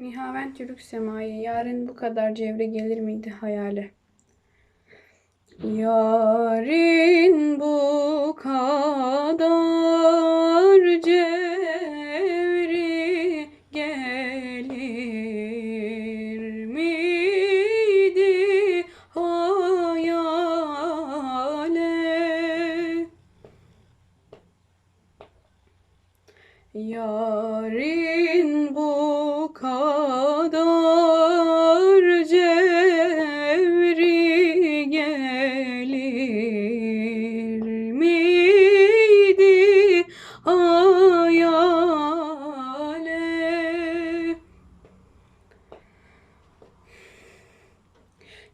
Nihavent yürük semaya, yarın bu kadar cevre gelir miydi hayale? Yarın bu kadar cevri gelir miydi hayale? Yarın bu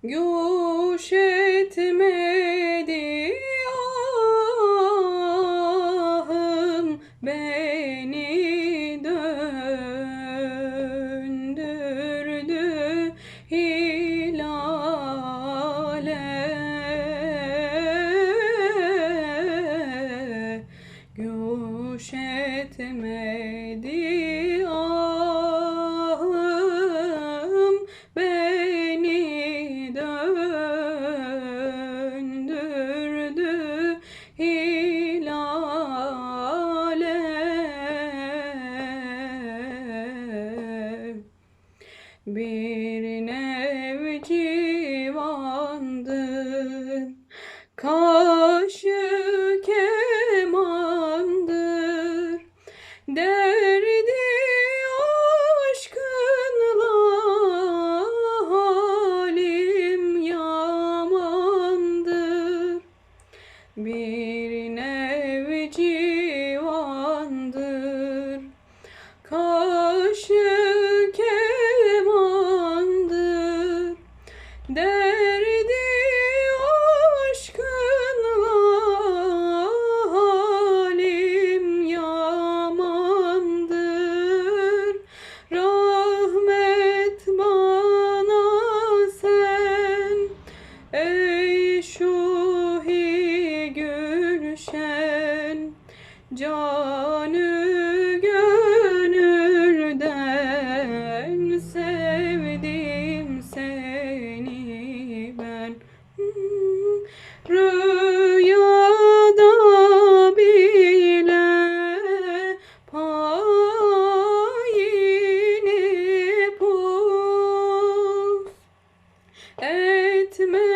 Güş etmedi ahım beni döndürdü hilale Güş etmedi ne Canı gönülden sevdim seni ben. Rüyada bile payini pus etmeyi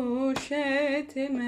Güş etmedi